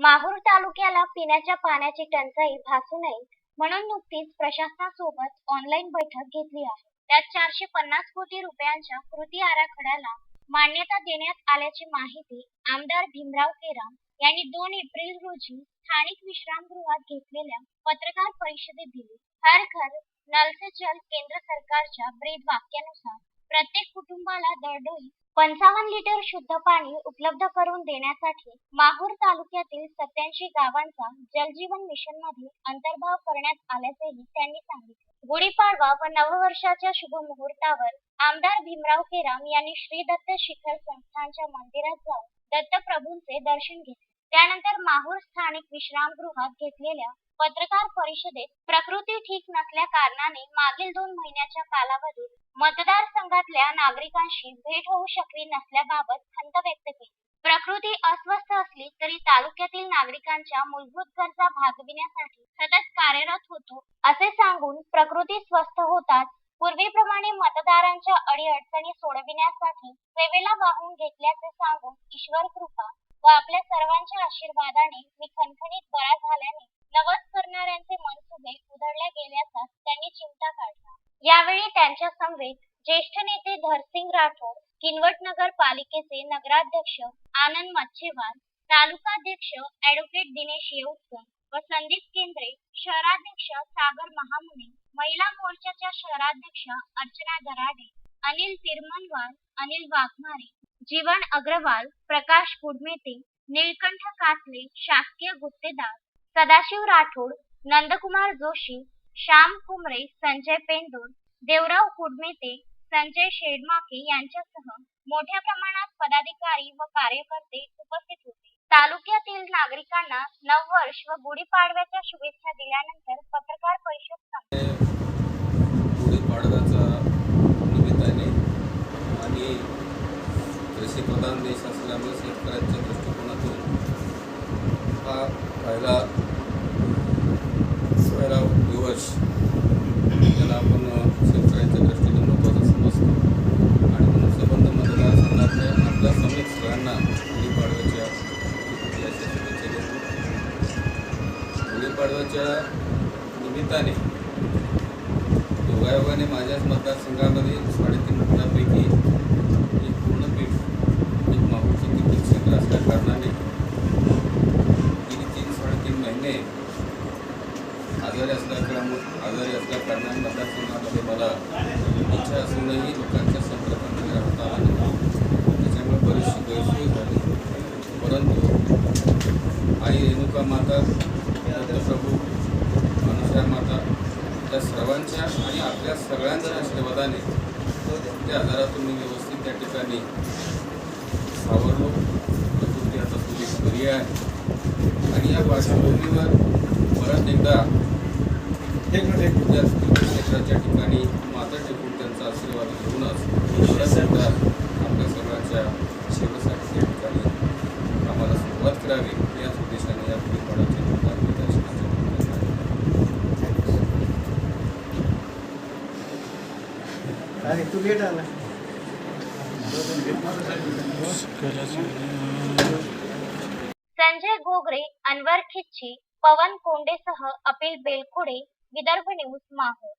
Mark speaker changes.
Speaker 1: माहूर तालुक्याला पिण्याच्या पाण्याची टंचाई भासू नये म्हणून नुकतीच प्रशासनासोबत ऑनलाईन बैठक घेतली आहे. त्यात चारशे पन्नास कोटी रुपयांच्या कृती आराखड्याला मान्यता देण्यात आल्याची माहिती आमदार भीमराव केराम यांनी दोन एप्रिल रोजी स्थानिक विश्रामगृहात घेतलेल्या पत्रकार परिषदेत दिली. हर घर नल से जल केंद्र सरकारच्या ब्रीद वाक्यानुसार प्रत्येक कुटुंबाला दरडोई पंचावन्न लिटर शुद्ध पाणी उपलब्ध करून देण्यासाठी माहूर तालुक्यातील सत्याऐंशी गावांचा जलजीवन मिशनमध्ये अंतर्भाव करण्यात आल्याचेही त्यांनी सांगितले. गुढीपाडवा व नववर्षाच्या शुभ मुहूर्तावर आमदार भीमराव केराम यांनी श्री दत्त शिखर संस्थानच्या मंदिरात जाऊन दत्तप्रभूंचे दर्शन घेतले. त्यानंतर माहूर स्थानिक विश्रामगृहात घेतलेल्या पत्रकार परिषदेत प्रकृती ठीक नसल्या कारणाने मागील दोन महिन्याच्या कालावधीत मतदारसंघातल्या नागरिकांशी भेट होऊ शकली नसल्याबाबत खंत व्यक्त केली. प्रकृती अस्वस्थ असली तरी तालुक्यातील नागरिकांच्या मूलभूत गरजा भागविण्यासाठी सतत कार्यरत होतो असे सांगून प्रकृती स्वस्थ होताच पूर्वीप्रमाणे मतदारांच्या अडीअडचणी सोडविण्यासाठी सेवेला वाहून घेतल्याचे सांगून ईश्वर कृपा व आपल्या सर्वांच्या आशीर्वादाने मी खणखणीत बरा झाल्याने नवस करणाऱ्यांचे मनसुबे उधळल्या गेल्याचा त्यांनी चिमटा काढला. यावेळी त्यांच्या समवेत ज्येष्ठ नेते धरसिंग राठोड किनवट नगर पालिकेचे नगराध्यक्ष आनंद मच्छेवार तालुकाध्यक्ष ऍडव्होकेट दिनेश येऊतकर व संदीप केंद्रे शहराध्यक्ष सागर महामुने महिला मोर्चाच्या शहराध्यक्ष अर्चना दराडे अनिल तिरमनवार अनिल वाघमारे जीवन अग्रवाल प्रकाश गुडमेते नीलकंठ कासले शासकीय गुत्तेदार सदाशिव राठोड नंदकुमार जोशी श्याम कुमरे संजय पेंदूर देवराव कुडमेते संजय शेडमाके यांच्यासह मोठ्या प्रमाणात पदाधिकारी व कार्यकर्ते उपस्थित होते. तालुक्यातील नागरिकांना नववर्ष व गुढीपाडव्याच्या शुभेच्छा दिल्यानंतर पत्रकार परिषद संपली.
Speaker 2: निमित्ताने आणि देश असल्यामुळे शेतकऱ्यांच्या दृष्टिकोनातून हा पहिला सोळा दिवस. ज्याला आपण शेतकऱ्यांच्या दृष्टीने महत्त्वाचा समजतो. आणि मनुष्यबंध मतदारसंघातल्या आपल्या समेत सगळ्यांना गुढीपाडव्याच्या याच्या शुभेच्छा देतो. गुढीपाडव्याच्या निमित्ताने योगायोगाने माझ्याच मतदारसंघामध्ये साडेतीन फुटापैकी आजारी असल्यामुळे आजारी असल्या कारणाने मतदारसंघामध्ये मला इच्छा असूनही लोकांच्या संपर्कामध्ये राहता आला नाही. त्याच्यामुळे बरीचशी गैरसोय झाली. परंतु आई रेणुका माता दत्तप्रभू अनुसया माता त्या सर्वांच्या आणि आपल्या सगळ्यांच्या आशीर्वादाने त्या आजारातून मी व्यवस्थित त्या ठिकाणी सावरलो. प्रकृती आता तुझी बरी आहे. आणि या पार्श्वभूमीवर परत एकदा क्षेत्राच्या ठिकाणी माता टेकून त्यांचा आशीर्वाद घेऊनच एकदा आपल्या सर्वांच्या सेवेसाठी त्या ठिकाणी आम्हाला सुरुवात करावी. याच उद्देशाने या
Speaker 3: अरे तू आला.
Speaker 1: संजय गोगरे अनवर खिच्ची पवन कोंडेसह अपिल बेलखुडे विदर्भ न्यूज माहूर